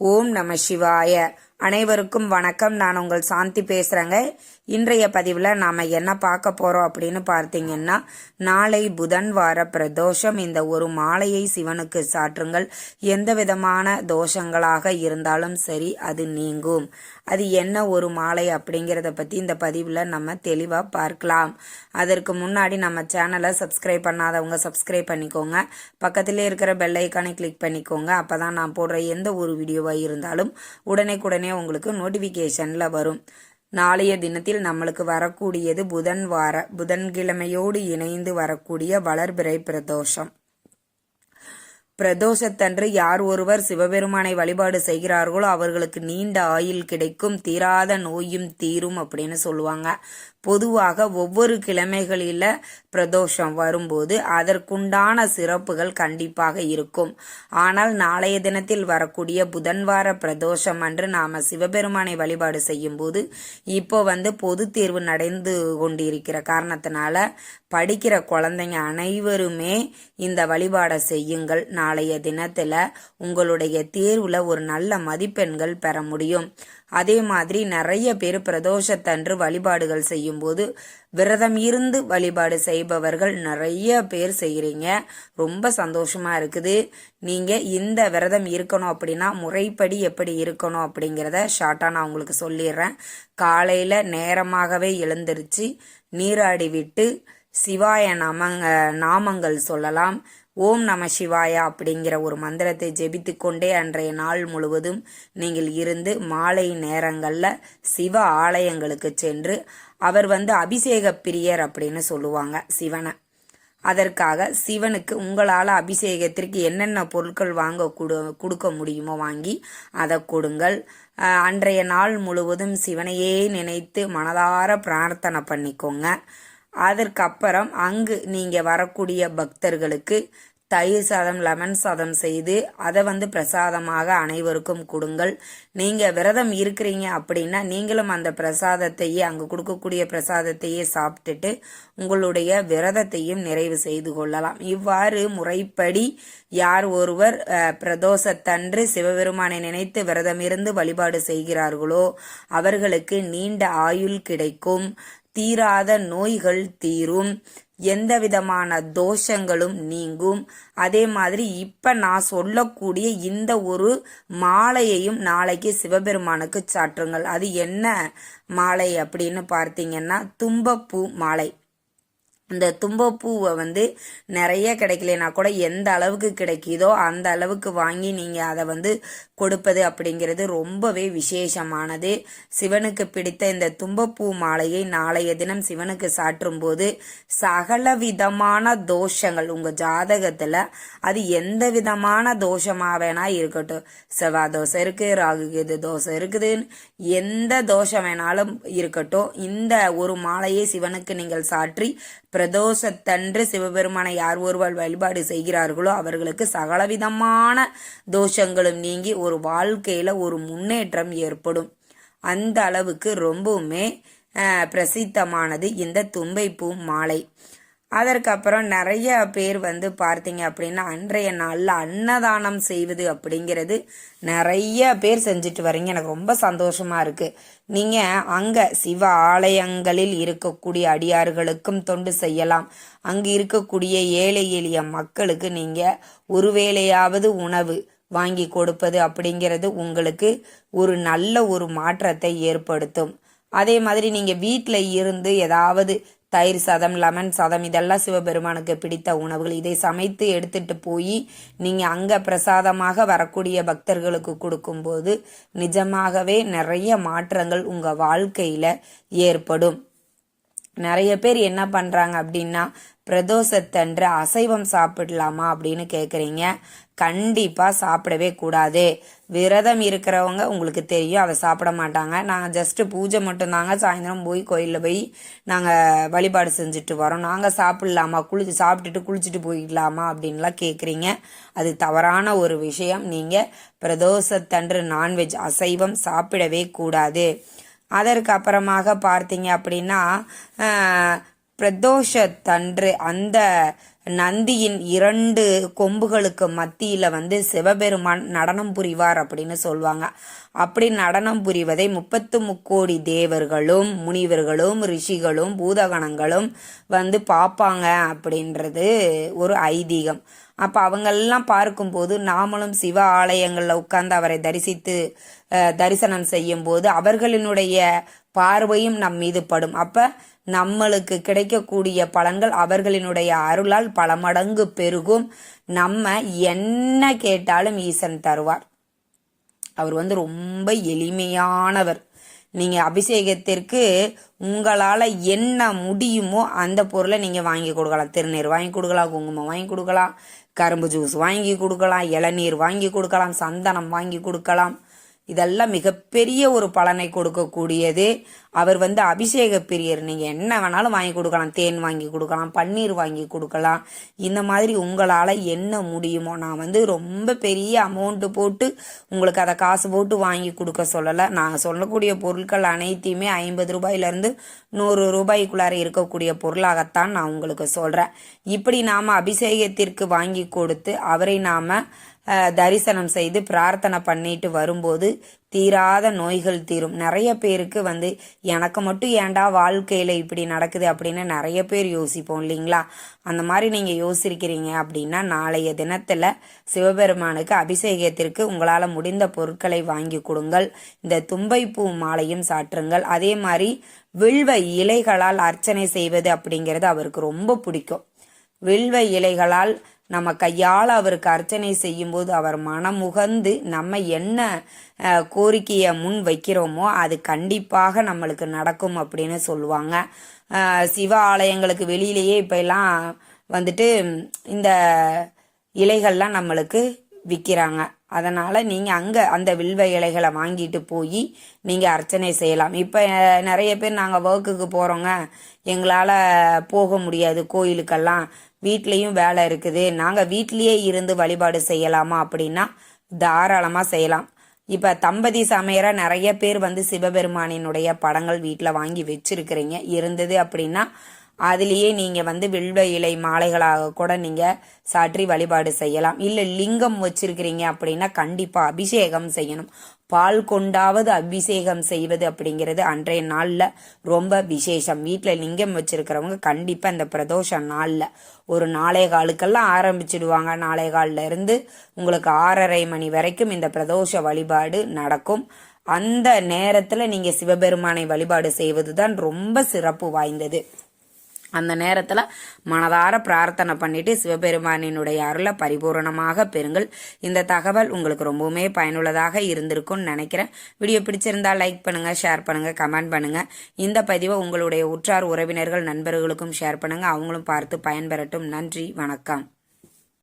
ஓம் நம சிவாய. அனைவருக்கும் வணக்கம். நான் உங்கள் சாந்தி பேசுகிறேங்க இன்றைய பதிவில் நாம் என்ன பார்க்க போகிறோம் அப்படின்னு பார்த்தீங்கன்னா நாளை புதன் வார பிரதோஷம். இந்த ஒரு மாலையை சிவனுக்கு சாற்றுங்கள். எந்த விதமான தோஷங்களாக இருந்தாலும் சரி அது நீங்கும். அது என்ன ஒரு மாலை அப்படிங்கிறத பற்றி இந்த பதிவில் நம்ம தெளிவாக பார்க்கலாம். அதற்கு முன்னாடி நம்ம சேனலை சப்ஸ்கிரைப் பண்ணாதவங்க சப்ஸ்கிரைப் பண்ணிக்கோங்க. பக்கத்திலே இருக்கிற பெல் ஐக்கானை கிளிக் பண்ணிக்கோங்க. அப்போ தான் நான் போடுற எந்த ஒரு வீடியோவாக இருந்தாலும் உடனே உங்களுக்கு நோட்டிஃபிகேஷனில் வரும். நாளைய தினத்தில் நம்மளுக்கு வரக்கூடியது புதன் வார புதன்கிழமையோடு இணைந்து வரக்கூடிய வளர்பிறை பிரதோஷம். பிரதோஷத்தன்று யார் ஒருவர் சிவபெருமானை வழிபாடு செய்கிறார்களோ அவர்களுக்கு நீண்ட ஆயுள் கிடைக்கும். தீராத நோயும் தீரும் அப்படின்னு சொல்லுவாங்க. பொதுவாக ஒவ்வொரு கிழமைகளில் பிரதோஷம் வரும்போது அதற்குண்டான சிறப்புகள் கண்டிப்பாக இருக்கும். ஆனால் நாளைய தினத்தில் வரக்கூடிய புதன்வார பிரதோஷம் அன்று நாம சிவபெருமானை வழிபாடு செய்யும் போது இப்போ வந்து பொது தேர்வு நடந்து கொண்டிருக்கிற காரணத்தினால படிக்கிற குழந்தைங்க அனைவருமே இந்த வழிபாடை செய்யுங்கள். நாளைய தினத்தில் உங்களுடைய தேர்வில் ஒரு நல்ல மதிப்பெண்கள் பெற முடியும். அதே மாதிரி நிறைய பேர் பிரதோஷத்தன்று வழிபாடுகள் செய்யும் செய்யும்போது விரதம் இருந்து வழிபாடு செய்பவர்கள் நிறைய பேர் செய்கிறீங்க ரொம்ப சந்தோஷமாக இருக்குது. நீங்கள் இந்த விரதம் இருக்கணும் அப்படின்னா முறைப்படி எப்படி இருக்கணும் அப்படிங்கிறத ஷார்ட்டாக நான் உங்களுக்கு சொல்லிடுறேன். காலையில் நேரமாகவே எழுந்திருச்சு நீராடி விட்டு சிவாய நாமங்க நாமங்கள் சொல்லலாம். ஓம் நம சிவாயா அப்படிங்கிற ஒரு மந்திரத்தை ஜெபித்து கொண்டே அன்றைய நாள் முழுவதும் நீங்கள் இருந்து மாலை நேரங்களில் சிவ ஆலயங்களுக்கு சென்று அவர் வந்து அபிஷேக பிரியர் அப்படின்னு சொல்லுவாங்க சிவனை. அதற்காக சிவனுக்கு உங்களால் அபிஷேகத்திற்கு என்னென்ன பொருட்கள் வாங்க கொடு கொடுக்க முடியுமோ வாங்கி அதை கொடுங்கள். அன்றைய நாள் முழுவதும் சிவனையே நினைத்து மனதார பிரார்த்தனை பண்ணிக்கோங்க. அதற்கப்புறம் அங்கு நீங்கள் வரக்கூடிய பக்தர்களுக்கு தயிர் சாதம் லெமன் சாதம் செய்து அதை வந்து பிரசாதமாக அனைவருக்கும் கொடுங்கள். நீங்கள் விரதம் இருக்கிறீங்க அப்படின்னா நீங்களும் அந்த பிரசாதத்தையே அங்கே கொடுக்கக்கூடிய பிரசாதத்தையே சாப்பிட்டுட்டு உங்களுடைய விரதத்தையும் நிறைவு செய்து கொள்ளலாம். இவ்வாறு முறைப்படி யார் ஒருவர் பிரதோஷத்தன்று சிவபெருமானை நினைத்து விரதம் இருந்து வழிபாடு செய்கிறார்களோ அவர்களுக்கு நீண்ட ஆயுள் கிடைக்கும். தீராத நோய்கள் தீரும். எந்த விதமான தோஷங்களும் நீங்கும். அதே மாதிரி இப்ப நான் சொல்லக்கூடிய இந்த ஒரு மாலையையும் நாளைக்கு சிவபெருமானுக்கு சாற்றுங்கள். அது என்ன மாலை அப்படின்னு பார்த்தீங்கன்னா தும்பப்பூ மாலை. இந்த தும்பப்பூவை வந்து நிறைய கிடைக்கலனா கூட எந்த அளவுக்கு கிடைக்குதோ அந்த அளவுக்கு வாங்கி நீங்கள் அதை வந்து கொடுப்பது அப்படிங்கிறது ரொம்பவே விசேஷமானது. சிவனுக்கு பிடித்த இந்த தும்பப்பூ மாலையை நாளைய தினம் சிவனுக்கு சாற்றும் போது சகல விதமான தோஷங்கள் உங்கள் ஜாதகத்தில் அது எந்த விதமான தோஷமாக வேணா இருக்கட்டும். செவ்வாய் தோசை இருக்குது ராகு கேது தோசை இருக்குதுன்னு எந்த தோஷம் வேணாலும் இருக்கட்டும். இந்த ஒரு மாலையை சிவனுக்கு நீங்கள் சாற்றி பிரதோஷத்தன்று சிவபெருமானை யார் ஒருவர் வழிபாடு செய்கிறார்களோ அவர்களுக்கு சகலவிதமான தோஷங்களும் நீங்கி ஒரு வாழ்க்கையில ஒரு முன்னேற்றம் ஏற்படும். அந்த அளவுக்கு ரொம்பவுமே பிரசித்தமானது இந்த தும்பைப்பூ மாலை. அதற்கப்புறம் நிறைய பேர் வந்து பார்த்தீங்க அப்படின்னா அன்றைய நாளில் அன்னதானம் செய்வது அப்படிங்கிறது நிறைய பேர் செஞ்சுட்டு வரீங்க எனக்கு ரொம்ப சந்தோஷமாக இருக்குது நீங்கள் அங்கே சிவ ஆலயங்களில் இருக்கக்கூடிய அடியார்களுக்கும் தொண்டு செய்யலாம். அங்கு இருக்கக்கூடிய ஏழை எளிய மக்களுக்கு நீங்கள் ஒருவேளையாவது உணவு வாங்கி கொடுப்பது அப்படிங்கிறது உங்களுக்கு ஒரு நல்ல ஒரு மாற்றத்தை ஏற்படுத்தும். அதே மாதிரி நீங்கள் வீட்டில் இருந்து ஏதாவது தயிர் சாதம் லெமன் சாதம் இதெல்லாம் சிவபெருமானுக்கு பிடித்த உணவுகள். இதை சமைத்து எடுத்துட்டு போய் நீங்கள் அங்கே பிரசாதமாக வரக்கூடிய பக்தர்களுக்கு கொடுக்கும்போது நிஜமாகவே நிறைய மாற்றங்கள் உங்கள் வாழ்க்கையில் ஏற்படும். நிறைய பேர் என்ன பண்ணுறாங்க அப்படின்னா பிரதோஷத்தன்று அசைவம் சாப்பிடலாமா அப்படின்னு கேட்குறீங்க கண்டிப்பாக சாப்பிடவே கூடாது. விரதம் இருக்கிறவங்க உங்களுக்கு தெரியும் அதை சாப்பிட மாட்டாங்க. நாங்கள் ஜஸ்ட்டு பூஜை மட்டும்தாங்க சாயந்தரம் போய் கோயிலில் போய் நாங்கள் வழிபாடு செஞ்சுட்டு வரோம். நாங்கள் சாப்பிட்லாமா? குளிச்சு சாப்பிட்டுட்டு குளிச்சுட்டு போயிடலாமா அப்படின்லாம் கேட்குறீங்க அது தவறான ஒரு விஷயம். நீங்கள் பிரதோஷத்தன்று நான்வெஜ் அசைவம் சாப்பிடவே கூடாது. அதற்கு அப்புறமாக பார்த்தீங்க அப்படின்னா பிரதோஷத்தன்று அந்த நந்தியின் இரண்டு கொம்புகளுக்கு மத்தியில் வந்து சிவபெருமான் நடனம் புரிவார் அப்படின்னு சொல்லுவாங்க அப்படி நடனம் புரிவதை முப்பத்து முக்கோடி தேவர்களும் முனிவர்களும் ரிஷிகளும் பூதகணங்களும் வந்து பார்ப்பாங்க அப்படின்றது ஒரு ஐதீகம். அப்போ அவங்கெல்லாம் பார்க்கும்போது நாமளும் சிவ ஆலயங்களில் உட்கார்ந்து அவரை தரிசித்து தரிசனம் தரிசனம் செய்யும்போது அவர்களினுடைய பார்வையும் நம் மீது படும். அப்போ நம்மளுக்கு கிடைக்கக்கூடிய பலன்கள் அவர்களினுடைய அருளால் பல மடங்கு பெருகும். நம்ம என்ன கேட்டாலும் ஈசன் தருவார். அவர் வந்து ரொம்ப எளிமையானவர். நீங்க அபிஷேகத்திற்கு உங்களால என்ன முடியுமோ அந்த பொருளை நீங்க வாங்கி கொடுக்கலாம். திருநீர் வாங்கி கொடுக்கலாம் குங்குமம் வாங்கி கொடுக்கலாம் கரும்பு ஜூஸ் வாங்கி கொடுக்கலாம் இளநீர் வாங்கி கொடுக்கலாம் சந்தனம் வாங்கி கொடுக்கலாம். இதெல்லாம் மிகப்பெரிய ஒரு பலனை கொடுக்கக்கூடியது. அவர் வந்து அபிஷேக பிரியர். நீங்கள் என்ன வேணாலும் வாங்கி கொடுக்கலாம். தேன் வாங்கி கொடுக்கலாம் பன்னீர் வாங்கி கொடுக்கலாம். இந்த மாதிரி உங்களால் என்ன முடியுமோ நான் வந்து ரொம்ப பெரிய அமௌண்ட்டு போட்டு உங்களுக்கு அதை காசு போட்டு வாங்கி கொடுக்க சொல்லலை. நான் சொல்லக்கூடிய பொருட்கள் அனைத்தையுமே ஐம்பது ரூபாயிலேருந்து நூறு ரூபாய்க்குள்ளார இருக்கக்கூடிய பொருளாகத்தான் நான் உங்களுக்கு சொல்கிறேன் இப்படி நாம் அபிஷேகத்திற்கு வாங்கி கொடுத்து அவரை நாம் தரிசனம் செய்து பிரார்த்தனை பண்ணிட்டு வரும்போது தீராத நோய்கள் தீரும். நிறைய பேருக்கு வந்து எனக்கு மட்டும் ஏன்டா வாழ்க்கையில் இப்படி நடக்குது அப்படின்னு நிறைய பேர் யோசிப்போம் இல்லைங்களா? அந்த மாதிரி நீங்கள் யோசிக்கிறீங்க அப்படின்னா நாளைய தினத்தில் சிவபெருமானுக்கு அபிஷேகத்திற்கு உங்களால் முடிந்த பொருட்களை வாங்கி கொடுங்கள். இந்த தும்பைப்பூ மாலையும் சாற்றுங்கள். அதே மாதிரி வில்வ இலைகளால் அர்ச்சனை செய்வது அப்படிங்கிறது அவருக்கு ரொம்ப பிடிக்கும். வில்வ இலைகளால் நம்ம கையால் அவருக்கு அர்ச்சனை செய்யும்போது அவர் மனமுகந்து நம்ம என்ன கோரிக்கையை முன் வைக்கிறோமோ அது கண்டிப்பாக நம்மளுக்கு நடக்கும் அப்படின்னு சொல்லுவாங்க. சிவ ஆலயங்களுக்கு வெளியிலேயே இப்போ எல்லாம் வந்துட்டு இந்த இலைகள்லாம் நம்மளுக்கு விற்கிறாங்க அதனால் நீங்கள் அங்கே அந்த வில்வ இலைகளை வாங்கிட்டு போய் நீங்கள் அர்ச்சனை செய்யலாம். இப்போ நிறைய பேர் நாங்கள் ஒர்க்குக்கு போகிறோங்க எங்களால் போக முடியாது. கோயிலுக்கெல்லாம் வீட்லேயும் வேலை இருக்குது. நாங்கள் வீட்லேயே இருந்து வழிபாடு செய்யலாமா அப்படின்னா தாராளமாக செய்யலாம். இப்போ தம்பதி சமையராக நிறைய பேர் வந்து சிவபெருமானினுடைய படங்கள் வீட்டில் வாங்கி வச்சிருக்கிறீங்க. இருந்தது அப்படின்னா அதுலேயே நீங்க வந்து வில்வ இலை மாலைகளாக கூட நீங்க சாற்றி வழிபாடு செய்யலாம். இல்ல லிங்கம் வச்சிருக்கிறீங்க அப்படின்னா கண்டிப்பா அபிஷேகம் செய்யணும். பால் கொண்டாவது அபிஷேகம் செய்வது அப்படிங்கிறது அன்றைய நாள்ல ரொம்ப விசேஷம். வீட்டில் லிங்கம் வச்சிருக்கிறவங்க கண்டிப்பா இந்த பிரதோஷ நாள்ல ஒரு நாளை காலுக்கெல்லாம் ஆரம்பிச்சிடுவாங்க. நாளை காலில் இருந்து உங்களுக்கு ஆறரை மணி வரைக்கும் இந்த பிரதோஷ வழிபாடு நடக்கும். அந்த நேரத்துல நீங்க சிவபெருமானை வழிபாடு செய்வதுதான் ரொம்ப சிறப்பு வாய்ந்தது. அந்த நேரத்துல மனதார பிரார்த்தனை பண்ணிட்டு சிவபெருமானினுடைய அருளை பரிபூரணமாக பெறுங்கள். இந்த தகவல் உங்களுக்கு ரொம்பவுமே பயனுள்ளதாக இருந்திருக்கும்னு நினைக்கிறேன். வீடியோ பிடிச்சிருந்தா லைக் பண்ணுங்க ஷேர் பண்ணுங்க கமெண்ட் பண்ணுங்க. இந்த பதிவை உங்களுடைய உற்றார் உறவினர்கள் நண்பர்களுக்கும் ஷேர் பண்ணுங்க. அவங்களும் பார்த்து பயன்பெறட்டும். நன்றி வணக்கம்.